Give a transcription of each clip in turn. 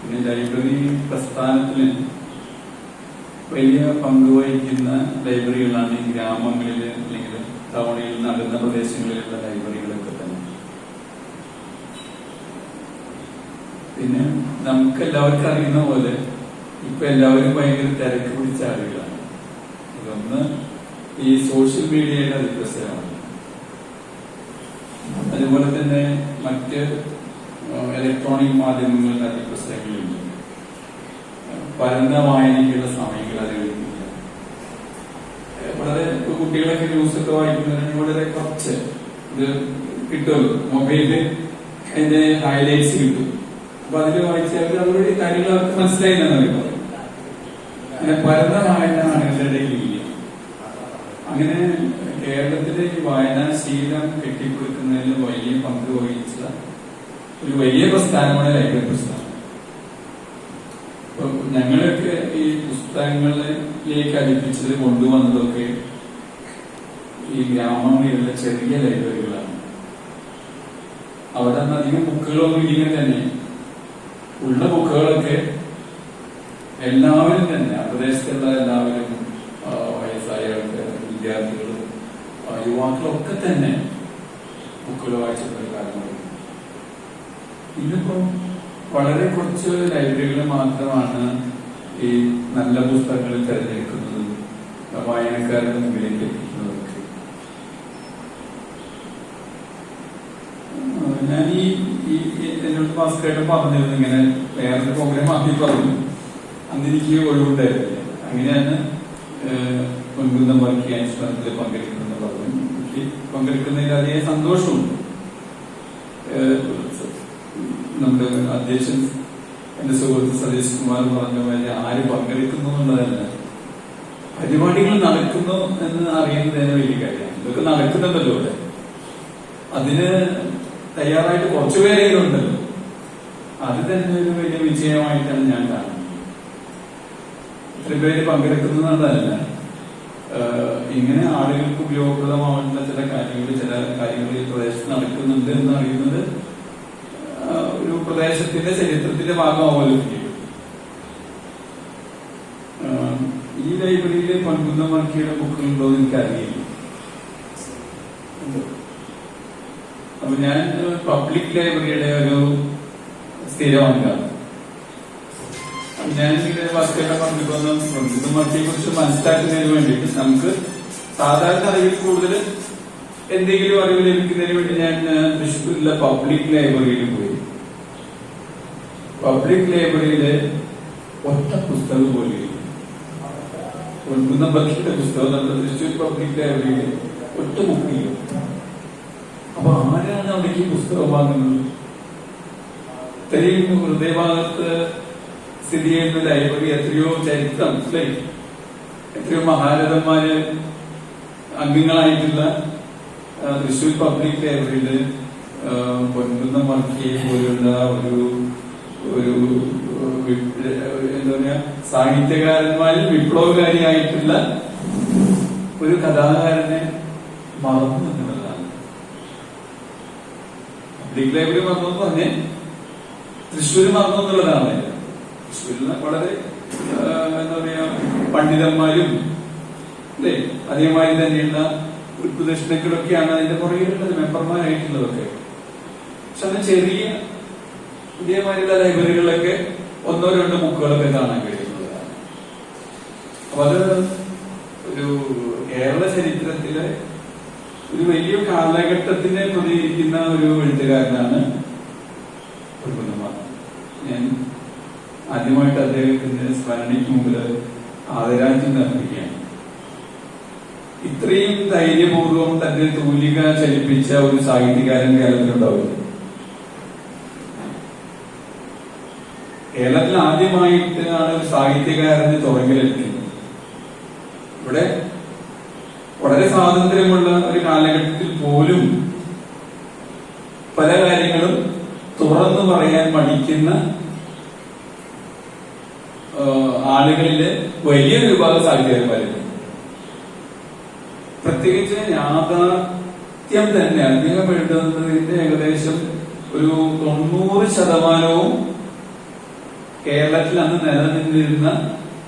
പിന്നെ ലൈബ്രറി പ്രസ്ഥാനത്തിന് വലിയ പങ്ക് വഹിക്കുന്ന ലൈബ്രറികളാണ് ഈ ഗ്രാമങ്ങളിൽ അല്ലെങ്കിൽ ടൗണിൽ നടുന്ന പ്രദേശങ്ങളിലുള്ള ലൈബ്രറികളൊക്കെ തന്നെ. പിന്നെ നമുക്ക് എല്ലാവർക്കും അറിയുന്ന പോലെ ഇപ്പൊ എല്ലാവരും ഭയങ്കര തിരക്ക് പിടിച്ച ആളുകളാണ്. ഇതൊന്ന് ഈ സോഷ്യൽ മീഡിയയുടെ അതിപ്രസരമാണ് അതുപോലെ തന്നെ മറ്റ് ഇലക്ട്രോണിക് മാധ്യമങ്ങളുടെ അതിപ്രസരങ്ങളുണ്ട് പരന്ന വായനയ്ക്കുള്ള സമയങ്ങൾ അതിലില്ല വളരെ കുട്ടികളൊക്കെ കുട്ടികളൊക്കെ ന്യൂസൊക്കെ വായിക്കുന്നതിന് വളരെ കുറച്ച് ഇത് കിട്ടുമല്ലോ. മൊബൈലിൽ അതിന്റെ ഹൈലൈറ്റ്സ് കിട്ടും. അപ്പൊ അതിൽ വായിച്ചാൽ അവരുടെ കാര്യങ്ങൾ അവർക്ക് മനസ്സിലായി എന്നാണ് അവർ അങ്ങനെ പരന്ന അങ്ങനെ കേരളത്തിലെ ഈ വായനാശീലം കെട്ടിപ്പടുക്കുന്നതിൽ വലിയ പങ്ക് വഹിച്ച ഒരു വലിയ പ്രസ്ഥാനമാണ് ലൈബ്രറി പ്രസ്ഥാനം അപ്പൊ ഞങ്ങളൊക്കെ ഈ പുസ്തകങ്ങളിലേക്ക് അടുപ്പിച്ചത് കൊണ്ടുവന്നതൊക്കെ ഈ ഗ്രാമങ്ങളിലുള്ള ചെറിയ ലൈബ്രറികളാണ്. അവിടെ അധികം ബുക്കുകളൊന്നും ഇല്ലെങ്കിൽ തന്നെ. ഉള്ള ബുക്കുകളൊക്കെ എല്ലാവരും തന്നെ ആ പ്രദേശത്തുള്ള എല്ലാവരും വയസ്സായ ആൾക്കാർ വിദ്യാർത്ഥികളും യുവാക്കളൊക്കെ തന്നെ ബുക്കുകൾ വായിച്ചിട്ടുള്ള ഇന്നിപ്പം വളരെ കുറച്ച് ലൈബ്രറികൾ മാത്രമാണ് ഈ നല്ല പുസ്തകങ്ങൾ തിരഞ്ഞെടുക്കുന്നതും. വായനക്കാരുടെ മുമ്പിലേക്ക് എത്തിക്കുന്നതൊക്കെ. ഞാൻ ഈ എന്നോട് ഭാസ്കരേട്ടൻ പറഞ്ഞിരുന്നു ഇങ്ങനെ വേറൊരു പ്രോഗ്രാം ആക്കി പറഞ്ഞു. അന്ന് എനിക്ക് ഒഴിവുണ്ടായിരുന്നില്ല. അങ്ങനെയാണ് പൊൻകുന്നം വർക്ക് അനുഷ്ഠാനത്തിൽ പങ്കെടുക്കുന്നത് പറഞ്ഞു. പങ്കെടുക്കുന്നതിൽ അതേ സന്തോഷമുണ്ട്. നമ്മുടെ അധ്യക്ഷൻ എന്റെ സുഹൃത്ത് സതീഷ് കുമാർ പറഞ്ഞ പോലെ ആര് പങ്കെടുക്കുന്നു എന്നുള്ളതല്ല പരിപാടികൾ നടക്കുന്നു എന്ന് അറിയുന്നത് തന്നെ വലിയ കാര്യമാണ്. ഇതൊക്കെ നടക്കുന്നുണ്ടല്ലോ ഇവിടെ. അതിന് തയ്യാറായിട്ട് കുറച്ചു പേരെങ്കിലും അത് തന്നെ ഒരു വലിയ വിജയമായിട്ടാണ് ഞാൻ കാണുന്നത്. ഇത്ര പേര് പങ്കെടുക്കുന്നു എന്നുള്ളതല്ല. ഇങ്ങനെ ആളുകൾക്ക് ഉപയോഗപ്രദമാവുന്ന ചില കാര്യങ്ങൾ ചില കാര്യങ്ങൾ ഈ പ്രദേശത്ത് നടക്കുന്നുണ്ട് എന്ന് അറിയുന്നത് പ്രദേശത്തിന്റെ ചരിത്രത്തിന്റെ ഭാഗമാവല്ലോ ഈ ഈ ലൈബ്രറിയിൽ പൊൻകുന്നം വർക്കിയുടെ ബുക്കുകളുണ്ടോ എന്ന് എനിക്കറിയില്ല. അപ്പൊ ഞാൻ പബ്ലിക് ലൈബ്രറിയുടെ ഒരു സ്ഥിരമാണ് ഞാൻ വർക്കുകളുടെ പങ്കുവന്ന പൊൻകുന്നം വർക്കിയെ കുറിച്ച് മനസ്സിലാക്കുന്നതിന് വേണ്ടിയിട്ട് നമുക്ക് സാധാരണ അറിവിൽ കൂടുതൽ എന്തെങ്കിലും അറിവ് ലഭിക്കുന്നതിന് വേണ്ടി ഞാൻ തൃശ്ശൂരിലെ പബ്ലിക് ലൈബ്രറിയിൽ പോയി. പബ്ലിക് ലൈബ്രറിയിലെ ഒറ്റ പുസ്തകം പോലും ഒന്നും പൊൻകുന്നം വർക്കിയുടെ പുസ്തകം നമ്മുടെ തൃശ്ശൂർ പബ്ലിക് ലൈബ്രറിയിൽ ഒറ്റ ബുക്കില്ല അപ്പൊ ആരാണ് അവിടേക്ക് പുസ്തകം വാങ്ങുന്നത്? ഇത്രയും ഹൃദയഭാഗത്ത് സ്ഥിതി ചെയ്യുന്ന ലൈബ്രറി എത്രയോ ചരിത്രം അല്ലേ? എത്രയോ മഹാരഥന്മാര് അംഗങ്ങളായിട്ടുള്ള തൃശ്ശൂർ പബ്ലിക് ലൈബ്രറിയിൽ പൊൻകുന്നം വർക്കിയെ പോലുള്ള ഒരു ഒരു എന്താ പറയാ സാഹിത്യകാരന്മാരിൽ വിപ്ലവകാരിയായിട്ടുള്ള ഒരു കഥാകാരനെ മറന്നു എന്നുള്ളതാണ് പബ്ലിക് മറന്നു എന്ന് തൃശ്ശൂര് മറന്നു എന്നുള്ളതാണ്. തൃശ്ശൂരിൽ വളരെ എന്താ പറയാ പണ്ഡിതന്മാരും അല്ലേ അതേമാതിരി തന്നെയുള്ള ഉദ്ദേശങ്ങളൊക്കെയാണ് അതിന്റെ പുറകിലുള്ളത് മെമ്പർമാരായിട്ടുള്ളതൊക്കെ. പക്ഷെ അത് ചെറിയ ഇതേമാതിരിയുള്ള ലൈബ്രറികളിലൊക്കെ ഒന്നോ രണ്ടോ ബുക്കുകളൊക്കെ കാണാൻ കഴിയുന്നതാണ് അപ്പൊ അത് ഒരു കേരള ചരിത്രത്തിലെ ഒരു വലിയ കാലഘട്ടത്തിനെ പ്രതികരിക്കുന്ന ഒരു എഴുത്തുകാരനാണ് ഞാൻ ആദ്യമായിട്ട് അദ്ദേഹത്തിന്റെ സ്മരണയ്ക്ക് മുമ്പിൽ ആദരാജ്യം അർപ്പിക്കുകയാണ്. ഇത്രയും ധൈര്യപൂർവം തന്റെ തൂലിക ചലിപ്പിച്ച ഒരു സാഹിത്യകാരൻ കേരളത്തിലുണ്ടാവില്ല. കേരളത്തിൽ ആദ്യമായിട്ടാണ് ഒരു സാഹിത്യകാരന് തുടങ്ങിലെടുക്കുന്നത് ഇവിടെ വളരെ സ്വാതന്ത്ര്യമുള്ള ഒരു കാലഘട്ടത്തിൽ പോലും പല കാര്യങ്ങളും തുറന്നു പറയാൻ മടിക്കുന്ന ആളുകളിലെ വലിയ വിഭാഗം സാഹിത്യകാരന്മാരുണ്ട്. പ്രത്യേകിച്ച് യാഥാർത്ഥ്യം തന്നെ അദ്ദേഹം എഴുതുന്നതിന്റെ ഏകദേശം ഒരു തൊണ്ണൂറ് ശതമാനവും കേരളത്തിൽ അന്ന് നിലനിന്നിരുന്ന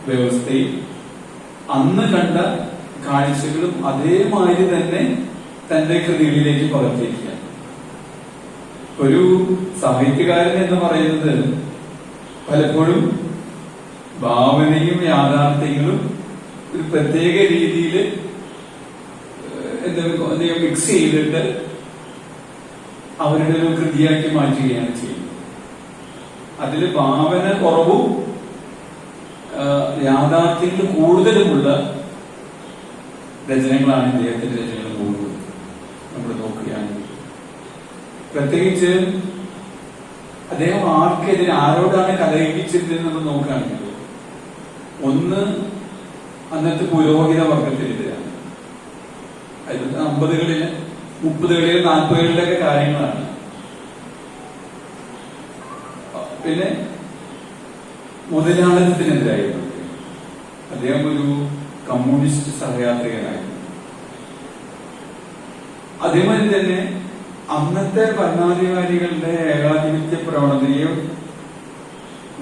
വ്യവസ്ഥയിൽ അന്ന് കണ്ട കാഴ്ചകളും അതേമാതിരി തന്നെ തന്റെ കൃതികളിലേക്ക് പകർത്തിയിരിക്കുക ഒരു സാഹിത്യകാരൻ എന്ന് പറയുന്നത് പലപ്പോഴും ഭാവനയും യാഥാർത്ഥ്യങ്ങളും ഒരു പ്രത്യേക രീതിയിൽ എന്താ മിക്സ് ചെയ്തിട്ട് അവരുടെ ഒരു കൃതിയാക്കി മാറ്റുകയാണ് ചെയ്യുന്നത്. അതിൽ ഭാവന കുറവും യാഥാർത്ഥ്യങ്ങൾ കൂടുതലുമുള്ള രചനകളാണ് ഇദ്ദേഹത്തിന്റെ രചനകൾ കൂടുതൽ നമ്മൾ നോക്കുകയാണെങ്കിൽ. പ്രത്യേകിച്ച് അദ്ദേഹം ആർക്കെതിരെ ആരോടാണ് കലഹിച്ചിരുന്നത് നമ്മൾ നോക്കുകയാണെങ്കിൽ ഒന്ന് അന്നത്തെ പുരോഹിത വർഗത്തിനെതിരാണ്. അതിൽ അമ്പതുകളിലെ മുപ്പതുകളിലെ നാൽപ്പതുകളിലൊക്കെ കാര്യങ്ങളാണ്. പിന്നെ മുതലാളിത്തത്തിനെതിരായിരുന്നു. അദ്ദേഹം ഒരു കമ്മ്യൂണിസ്റ്റ് സഹയാത്രികനായിരുന്നു. അതേമാതിരി തന്നെ അന്നത്തെ ഭരണാധികാരികളുടെ ഏകാധിപത്യ പ്രവണതയെ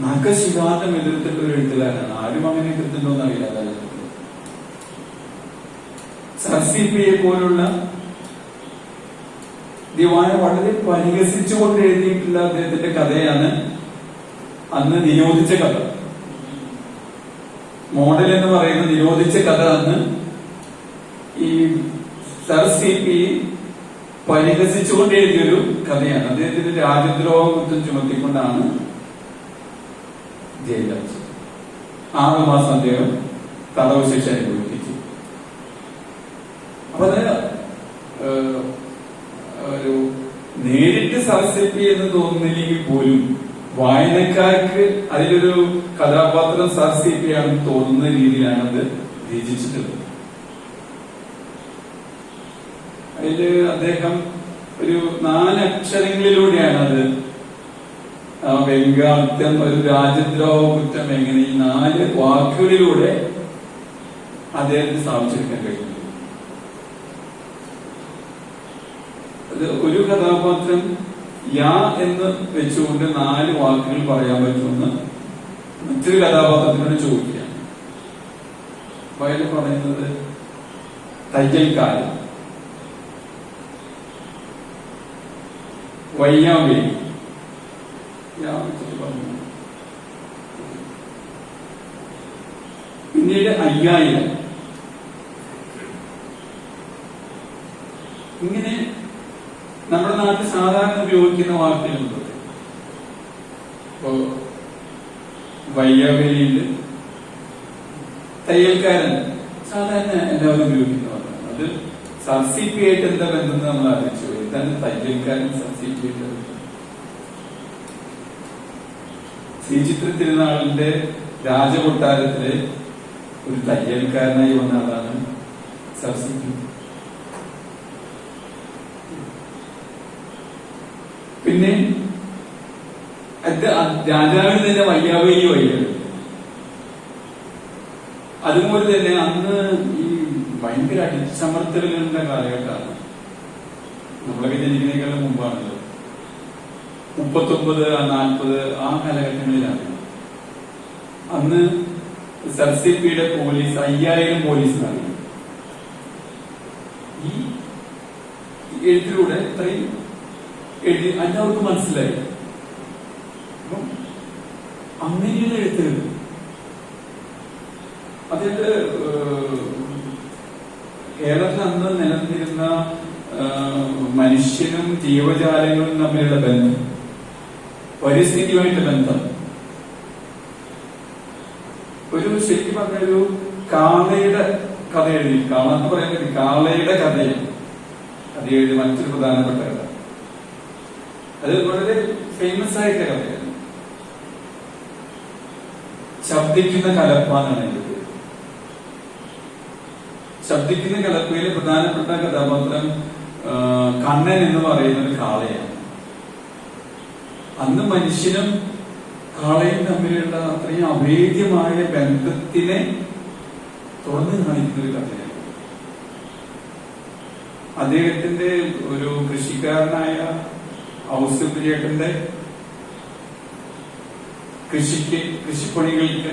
നഖശിവാദം എതിർത്തിട്ട് ഒരു എഴുത്തുകാരനാണ്. ആരും അങ്ങനെ എതിർത്തിട്ടുണ്ടോന്ന് സർസിപിയെ സർസിപ്പിയെ പോലുള്ള ദിവാനെ വളരെ പരിഹസിച്ചുകൊണ്ട് എഴുതിയിട്ടുള്ള അദ്ദേഹത്തിന്റെ കഥയാണ് അന്ന് നിരോധിച്ച കഥ. മോഡൽ എന്ന് പറയുന്ന നിരോധിച്ച കഥ അന്ന് ഈ സർ സി പി പരിഹസിച്ചുകൊണ്ട് എഴുതിയൊരു കഥയാണ്. അദ്ദേഹത്തിന്റെ രാജ്യദ്രോഹ കുറ്റം ചുമത്തിക്കൊണ്ടാണ് ജയിലടച്ചത് ആറു മാസം അദ്ദേഹം തടവ് അനുഭവിപ്പിച്ചു. അപ്പൊ ഒരു നേരിട്ട് സർസിപ്പി എന്ന് തോന്നുന്നില്ലെങ്കിൽ പോലും വായനക്കാർക്ക് അതിലൊരു കഥാപാത്രം സാഹസിക്കുകയാണ് തോന്നുന്ന രീതിയിലാണ് അത് രചിച്ചിട്ടുള്ളത്. അതിൽ അദ്ദേഹം ഒരു നാലക്ഷരങ്ങളിലൂടെയാണ് അത് ആ ഒരു രാജ്യദ്രോഹ കുറ്റം എങ്ങനെ ഈ നാല് വാക്കുകളിലൂടെ അദ്ദേഹത്തിന് സ്ഥാപിച്ചെടുക്കാൻ അത് ഒരു കഥാപാത്രം യാ എന്ന് വെച്ചുകൊണ്ട് നാല് വാക്കുകൾ പറയാൻ പറ്റുമെന്ന് മറ്റൊരു കഥാപാത്രത്തിനോട് അപ്പൊ അയാൾ പറയുന്നത് തയ്യൽക്കാരൻ. വയ്യാവേലി പിന്നീട് അയ്യായിരം ഇങ്ങനെ നമ്മുടെ നാട്ടിൽ സാധാരണ ഉപയോഗിക്കുന്ന വാക്കുകളുണ്ട് ഇപ്പോ വയ്യാവേലിയുണ്ട് തയ്യൽക്കാരൻ സാധാരണ എല്ലാവരും ഉപയോഗിക്കുന്ന വാക്കാണ് അത് സബ്സിഡിയായിട്ട് എന്താ ബന്ധം നമ്മൾ അറിയിച്ചു എന്താണ് തയ്യൽക്കാരൻ സബ്സിഡിയായിട്ട് ശ്രീചിത്ര തിരുനാളിന്റെ രാജകൊട്ടാരത്തിലെ ഒരു തയ്യൽക്കാരനായി വന്ന ആളാണ് സബ്സിപ്പി പിന്നെ രാജാവിന് തന്നെ വയ്യാവേലി വയ്യാണ് അതുപോലെ തന്നെ അന്ന് ഈ ഭയങ്കര അടിച്ചമർത്തലുകളുടെ കാലഘട്ടമാണ്. നമ്മളൊക്കെ ജനിക്കുന്നതിനേക്കാളും മുമ്പാണല്ലോ. മുപ്പത്തൊമ്പത് നാൽപ്പത് ആ കാലഘട്ടങ്ങളിലാണ്. അന്ന് സർസിപ്പിയുടെ പോലീസ് അയ്യായിരം പോലീസ് നൽകി ഈ എഴുത്തിലൂടെ ഇത്രയും എഴുതി എല്ലാവർക്കും മനസ്സിലായി. അപ്പം അങ്ങനെയുള്ള എഴുത്തുകൾ. അതിന്റെ കേരളത്തിൽ അന്ന് നിലനിന്നിരുന്ന മനുഷ്യനും ജീവജാലങ്ങളും തമ്മിലുള്ള ബന്ധം. പരിസ്ഥിതിയുമായിട്ട് ബന്ധം. ഒരു ശരിക്കും പറഞ്ഞ ഒരു കാളയുടെ കഥ എഴുതി. കാള എന്ന് പറയാൻ കാളയുടെ കഥയാണ്. അത് എഴുതി മറ്റൊരു പ്രധാനപ്പെട്ട അത് വളരെ ഫേമസ് ആയിട്ട് കഥയാണ് ശബ്ദിക്കുന്ന കലപ്പ എന്നാണ് എന്റെ പേര്. ശബ്ദിക്കുന്ന കലപ്പയിലെ പ്രധാനപ്പെട്ട കഥാപാത്രം കണ്ണൻ എന്ന് പറയുന്ന ഒരു കാളയാണ്. അന്ന് മനുഷ്യനും കാളയും തമ്മിലുള്ള അത്രയും അഭേദ്യമായ ബന്ധത്തിനെ തുറന്നു കാണിക്കുന്ന ഒരു കഥയാണ്. അദ്ദേഹത്തിന്റെ ഒരു കൃഷിക്കാരനായ ഔസുപ്രിയേട്ടന്റെ കൃഷിക്ക് കൃഷിപ്പണികൾക്ക്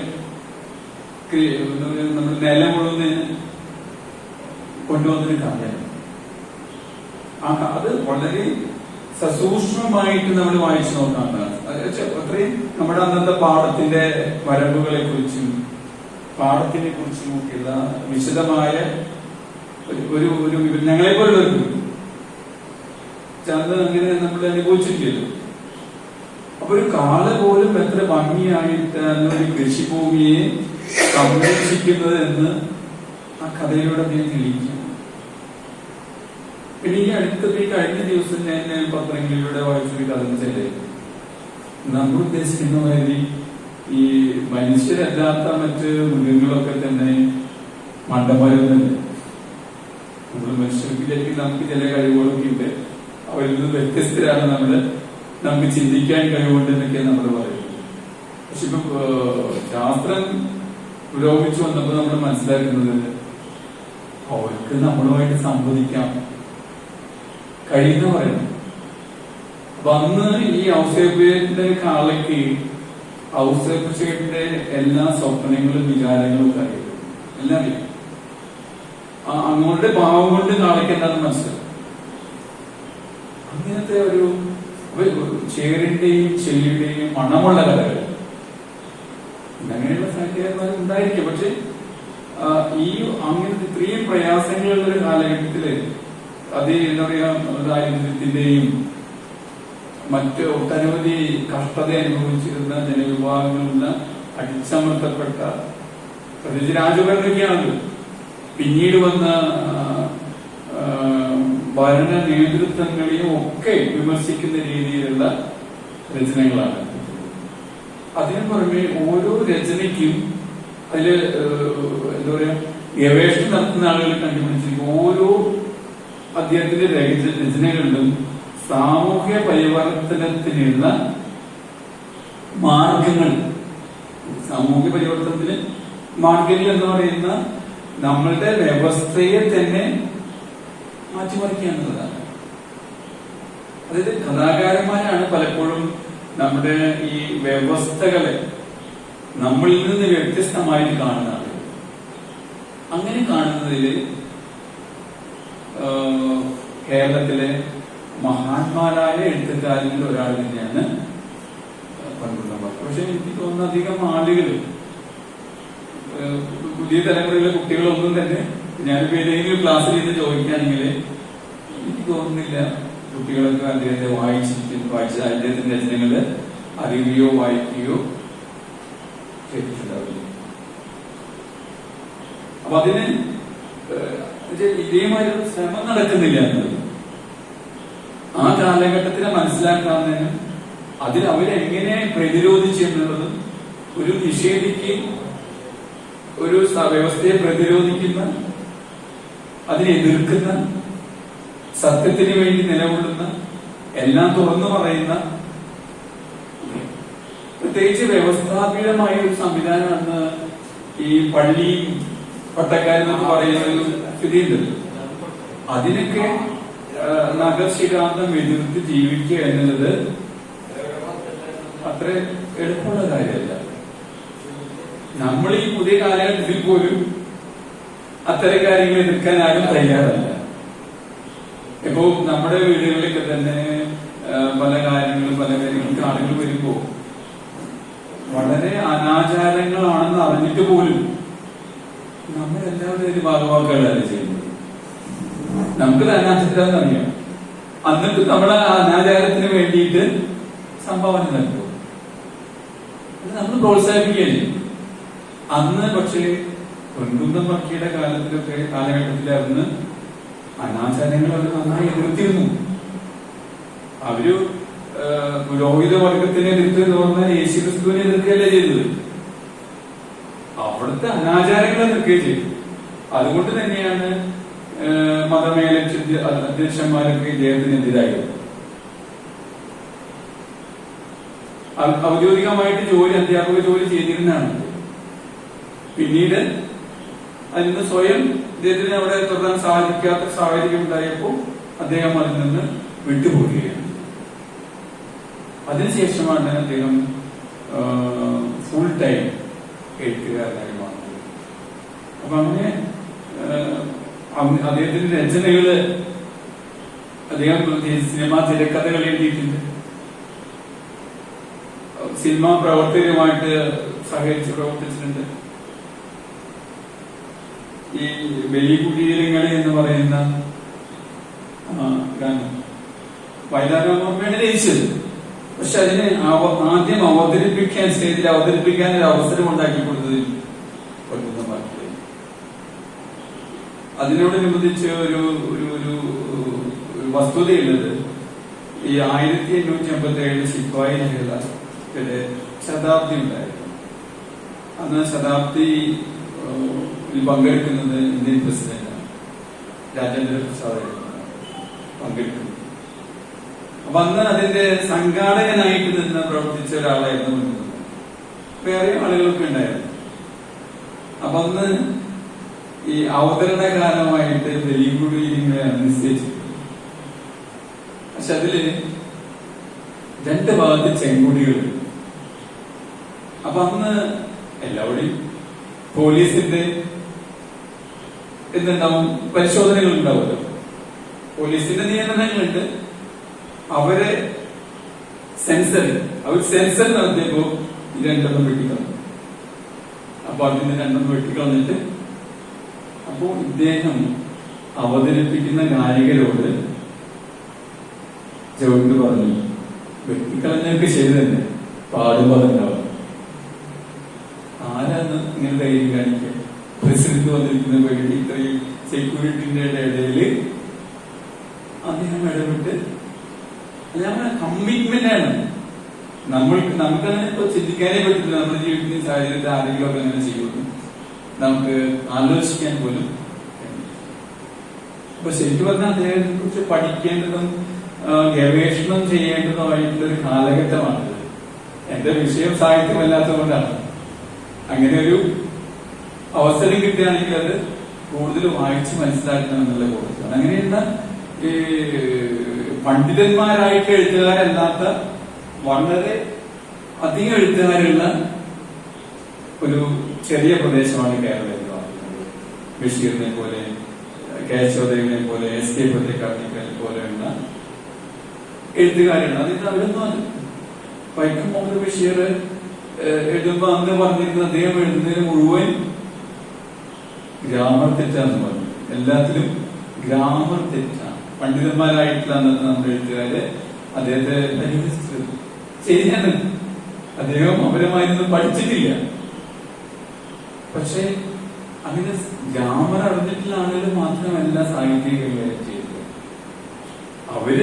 നമ്മൾ നിലം മുഴുവൻ കൊണ്ടുവന്നൊരു കാര്യം ആ അത് വളരെ സസൂക്ഷ്മമായിട്ട് നമ്മൾ വായിച്ചു നോക്കാവുന്നതാണ് അത്രയും നമ്മുടെ അന്നത്തെ പാഠത്തിന്റെ വരമ്പുകളെ കുറിച്ചും പാഠത്തിനെ കുറിച്ചും ഒക്കെയുള്ള വിശദമായ ഒരു- ഒരു ഒരു വിവരം ഞങ്ങളെ ചന്ത അങ്ങനെ നമ്മൾ അനുഭവിച്ചിരിക്കുന്നു. അപ്പൊ ഒരു കാള പോലും എത്ര ഭംഗിയായിട്ടാണ് ഒരു കൃഷിഭൂമിയെ സംരക്ഷിക്കുന്നത് എന്ന് ആ കഥയിലൂടെ അദ്ദേഹം തെളിയിക്കും പിന്നെ ഈ അടുത്തത് ഈ കഴിഞ്ഞ ദിവസം ഞാൻ പത്രങ്ങളിലൂടെ വായിച്ചു കഥ നമ്മൾ ഉദ്ദേശിക്കുന്ന മാതിരി ഈ മനുഷ്യരല്ലാത്ത മറ്റ് മൃഗങ്ങളൊക്കെ തന്നെ മണ്ടന്മാരൊന്നുമില്ല നമ്മൾ മനുഷ്യർക്ക് നമുക്ക് ചില കഴിവുകളൊക്കെ ഉണ്ട്. അവരിൽ നിന്ന് വ്യത്യസ്തരാണ് നമ്മൾ നമുക്ക് ചിന്തിക്കാൻ കഴിവുണ്ട് എന്നൊക്കെ നമ്മൾ പറയുന്നത് പക്ഷെ ഇപ്പൊ ശാസ്ത്രം പുരോഗമിച്ചു വന്നപ്പോൾ നമ്മൾ മനസ്സിലാക്കുന്നത് അവർക്ക് നമ്മളുമായിട്ട് സംവദിക്കാം. കഴിയുന്ന പറയുന്നു അപ്പൊ അന്ന് ഈ ഔസേബിന്റെ കാളയ്ക്ക് ഔസേബിന്റെ എല്ലാ സ്വപ്നങ്ങളും വികാരങ്ങളും ഒക്കെ അറിയാം. എല്ലാം അറിയാം അങ്ങോട്ട് ഭാവം കൊണ്ട് കാളയ്ക്ക് എന്താണെന്ന് മനസ്സിലാവും അങ്ങനത്തെ ഒരു ചേരിന്റെയും ചെല്ലിയുടെയും മണമുള്ള കഥകൾ. അങ്ങനെയുള്ള സാഹിത്യകാരന്മാർ ഉണ്ടായിരിക്കും. പക്ഷെ ഈ അങ്ങനത്തെ ഇത്രയും പ്രയാസങ്ങളുള്ള ഒരു കാലഘട്ടത്തിൽ അത് എന്താ പറയാ ദാരിദ്ര്യത്തിന്റെയും മറ്റ് ഒട്ടനവധി കഷ്ടത അനുഭവിച്ചിരുന്ന ജനവിഭാഗങ്ങളിലുള്ള അടിച്ചമർത്തപ്പെട്ട പ്രത്യേകിച്ച് രാജഭരണമൊക്കെയാണല്ലോ പിന്നീട് വന്ന ഭരണ നേതൃത്വങ്ങളെയും ഒക്കെ വിമർശിക്കുന്ന രീതിയിലുള്ള രചനകളാണ്. അതിനു പുറമെ ഓരോ രചനയ്ക്കും അതിൽ എന്താ പറയാ ഗവേഷണം നടത്തുന്ന ആളുകൾ കണ്ടുപിടിച്ചിരിക്കും. ഓരോ അദ്ദേഹത്തിന്റെ രച- രചനകളിലും സാമൂഹ്യ പരിവർത്തനത്തിനുള്ള മാർഗങ്ങൾ സാമൂഹ്യ പരിവർത്തനത്തിന് മാർഗങ്ങൾ എന്ന് പറയുന്ന നമ്മളുടെ വ്യവസ്ഥയെ തന്നെ മാറ്റിമറിക്കുക എന്നുള്ളതാണ് അതായത് കഥാകാരന്മാരാണ് പലപ്പോഴും നമ്മുടെ ഈ വ്യവസ്ഥകളെ നമ്മളിൽ നിന്ന് വ്യത്യസ്തമായിട്ട് കാണുന്ന അങ്ങനെ കാണുന്നതിൽ കേരളത്തിലെ മഹാന്മാരായ എഴുത്തുകാരിൽ ഒരാൾ തന്നെയാണ് പണ്ടുള്ള പക്ഷെ എനിക്ക് തോന്നുന്ന അധികം ആളുകൾ പുതിയ തലമുറയിലെ കുട്ടികളൊന്നും തന്നെ ഞാനിപ്പോ ഏതെങ്കിലും ക്ലാസ്സിൽ ഇരുന്ന് ചോദിക്കുകയാണെങ്കിൽ എനിക്ക് തോന്നുന്നില്ല കുട്ടികളൊക്കെ അദ്ദേഹത്തെ വായിച്ചിരിക്കും. വായിച്ച അദ്ദേഹത്തിന്റെ രചനകൾ അറിയുകയോ വായിക്കുകയോ ചെയ്തിട്ടുണ്ടാവില്ല അപ്പൊ അതിന് ഇത് ഇതേമാതിരി ശ്രമം നടക്കുന്നില്ല എന്നത്. ആ കാലഘട്ടത്തിനെ മനസ്സിലാക്കാവുന്നതിന് അതിൽ അവരെങ്ങനെ പ്രതിരോധിച്ചു എന്നുള്ളത് ഒരു നിഷേധിക്കുകയും ഒരു വ്യവസ്ഥയെ പ്രതിരോധിക്കുന്ന അതിനെ എതിർക്കുന്ന സത്യത്തിന് വേണ്ടി നിലകൊള്ളുന്ന എല്ലാം തുറന്നു പറയുന്ന പ്രത്യേകിച്ച് വ്യവസ്ഥാപിതമായ ഒരു സംവിധാനമാണ് ഈ പള്ളിയും എന്ന് പറയുന്ന ഒരു സ്ഥിതിയുണ്ടല്ലോ. അതിനൊക്കെ നഗർശികാന്തം എതിർത്ത് ജീവിക്കുക എന്നുള്ളത് അത്ര എളുപ്പമുള്ള കാര്യമല്ല. നമ്മൾ ഈ പുതിയ കാലഘട്ടത്തിൽ പോലും അത്തരം കാര്യങ്ങൾ എതിർക്കാൻ ആരും തയ്യാറല്ല. ഇപ്പോ നമ്മുടെ വീടുകളിലൊക്കെ തന്നെ പല കാര്യങ്ങളും പല കാര്യങ്ങൾക്ക് ആളുകൾ വരുമ്പോ വളരെ അനാചാരങ്ങളാണെന്ന് അറിഞ്ഞിട്ട് പോലും നമ്മളെല്ലാവരും ഒരു ഭാഗവാക്കുകളല്ല ചെയ്യുന്നത്. നമുക്ക് അനാചാരം അറിയാം. എന്നിട്ട് നമ്മളെ ആ അനാചാരത്തിന് വേണ്ടിയിട്ട് സംഭാവന നൽകും. നമ്മൾ പ്രോത്സാഹിപ്പിക്കുകയല്ലേ? അന്ന് പക്ഷേ പൊൻകുന്നം വർക്കിയുടെ കാലത്തിലൊക്കെ കാലഘട്ടത്തിൽ അന്ന് അനാചാരങ്ങൾ അവർ നന്നായി എതിർത്തിരുന്നു. അവർ പുരോഹിത വർഗത്തിനെ എതിർത്ത് എന്ന് പറഞ്ഞാൽ യേശു ക്രിസ്തുവിനെ എതിർക്കുകയല്ലേ ചെയ്തത്? അവിടുത്തെ അനാചാരങ്ങളെ എതിർക്കുകയും ചെയ്തു. അതുകൊണ്ട് തന്നെയാണ് മതമേലക്ഷ അധ്യക്ഷന്മാരൊക്കെ ഇദ്ദേഹത്തിനെതിരായത് ഔദ്യോഗികമായിട്ട് ജോലി അധ്യാപക ജോലി ചെയ്തിരുന്നാണ് പിന്നീട് അതിന് സ്വയം ഇദ്ദേഹത്തിന് അവിടെ തുടരാൻ സാധിക്കാത്ത സാഹചര്യം ഉണ്ടായപ്പോൾ അദ്ദേഹം അതിൽ നിന്ന് വിട്ടുപോകുകയാണ് അതിനുശേഷമാണ് അദ്ദേഹം ഫുൾ ടൈം എഴുത്തുകാരനായി മാറുന്നത്. അപ്പൊ അങ്ങനെ അദ്ദേഹത്തിന്റെ രചനകൾ അദ്ദേഹം സിനിമാ തിരക്കഥകൾ എഴുതിയിട്ടുണ്ട്. സിനിമാ പ്രവർത്തകരുമായിട്ട് സഹകരിച്ച് പ്രവർത്തിച്ചിട്ടുണ്ട്. ഈ വലിയ കുടീരങ്ങൾ എന്ന് പറയുന്ന ഗാനം. വയലാറാമയാണ് രചിച്ചത്. പക്ഷെ അതിനെ ആദ്യം അവതരിപ്പിക്കാൻ സ്റ്റേജിൽ അവതരിപ്പിക്കാൻ ഒരു അവസരം ഉണ്ടാക്കി കൊടുത്തത് പൊന്നുന്ന പാട്ടിലെ അതിനോടനുബന്ധിച്ച് ഒരു ഒരു ഒരു ഒരു വസ്തുതയുള്ളത് ഈ ആയിരത്തി എണ്ണൂറ്റി അമ്പത്തി ഏഴ് ശിപ്പായി ലഹളയുടെ ശതാബ്ദി ഉണ്ടായിരുന്നു. അന്ന് ശതാബ്ദി യിൽ പങ്കെടുക്കുന്നത് ഇന്ത്യൻ പ്രസിഡന്റാണ് രാജേന്ദ്ര പ്രസാദ് പങ്കെടുക്കുന്നത് അപ്പൊ അന്ന് അതിന്റെ സംഘാടകനായിട്ട് നിന്ന് പ്രവർത്തിച്ച ഒരാളായിരുന്നു. വേറെ ആളുകളൊക്കെ ഉണ്ടായിരുന്നു. അപ്പൊ അന്ന് ഈ അവതരണ കാലമായിട്ട് വെലികുടിയിലാണ് നിശ്ചയിച്ചു പക്ഷെ അതിൽ രണ്ട് ഭാഗത്ത് ചെങ്കുടികളുണ്ട് അപ്പൊ അന്ന് എല്ലാവരും പോലീസിന്റെ എന്തുണ്ടാവും പരിശോധനകൾ ഉണ്ടാവുമല്ലോ. പോലീസിന്റെ നിയന്ത്രണങ്ങളുണ്ട്. അവരെ സെൻസർ അവർ സെൻസർ നടത്തിയപ്പോ ഇത് രണ്ടെണ്ണം വെട്ടിക്കളഞ്ഞു അപ്പൊ അതിന് രണ്ടെണ്ണം വെട്ടിക്കളഞ്ഞിട്ട് അപ്പോ ഇദ്ദേഹം അവതരിപ്പിക്കുന്ന ഗായകരോട് ജോണ്ട് പറഞ്ഞു വെട്ടിക്കളഞ്ഞൊക്കെ ശരി തന്നെ. പാടുമ്പോൾ അതുണ്ടാവും ആരാന്ന് ഇങ്ങനെ ധൈര്യം കാണിക്കുക? വന്നിരിക്കുന്ന വേണ്ടി ഇത്രയും സെക്യൂരിറ്റിന്റെ ഇടയിൽ അദ്ദേഹം ഇടപെട്ട് ഞങ്ങളുടെ കമ്മിറ്റ്മെന്റ് ആണ്. നമ്മൾക്ക് നമുക്കങ്ങനെ ഇപ്പൊ ചിന്തിക്കാനേ പറ്റില്ല നമ്മുടെ ജീവിതത്തിന്റെ സാഹചര്യത്തിൽ ആരെങ്കിലും ഒക്കെ അങ്ങനെ ചെയ്യുന്നു നമുക്ക് ആലോചിക്കാൻ പോലും. അപ്പൊ ശരിക്കും പറഞ്ഞാൽ അദ്ദേഹത്തെ കുറിച്ച് പഠിക്കേണ്ടതും ഗവേഷണം ചെയ്യേണ്ടതുമായിട്ടുള്ള ഒരു കാലഘട്ടമാണിത്. എന്റെ വിഷയം സാഹിത്യമല്ലാത്തതുകൊണ്ടാണ്. അങ്ങനെ ഒരു അവസരം കിട്ടുകയാണെങ്കിൽ അത് കൂടുതൽ വായിച്ച് മനസ്സിലാക്കണം എന്നുള്ള ബോധമാണ് അങ്ങനെയുള്ള ഈ പണ്ഡിതന്മാരായിട്ട് എഴുത്തുകാരല്ലാത്ത വളരെ അധികം എഴുത്തുകാരുള്ള ഒരു ചെറിയ പ്രദേശമാണ് കേരളം എന്ന് പറയുന്നത്. ബഷീറിനെ പോലെ കേശവദേവിനെ പോലെ എസ് കെ പൊറ്റക്കാട്ടിനെ പോലെയുള്ള എഴുത്തുകാരുണ്ട്. അതിന് അവരൊന്നും വൈക്കം മുഹമ്മദ് ബഷീർ എഴുതുമ്പോ അന്ന് പറഞ്ഞിരുന്ന അദ്ദേഹം എഴുതുന്നതിന് മുഴുവൻ ഗ്രാമർ തെറ്റാന്ന് പറഞ്ഞു. എല്ലാത്തിലും ഗ്രാമർ തെറ്റാണ് പണ്ഡിതന്മാരായിട്ടുള്ള നമ്മുടെ എഴുത്തുകാര് അദ്ദേഹത്തെ പരിഹസിച്ചത് ശരിയാണ്. അദ്ദേഹം അവരുമായിരുന്നു പഠിച്ചിട്ടില്ല. പക്ഷെ അങ്ങനെ ഗ്രാമർ അറിഞ്ഞിട്ടുള്ള ആളുകൾ മാത്രമല്ല സാഹിത്യം കൈകാര്യം ചെയ്തത് അവർ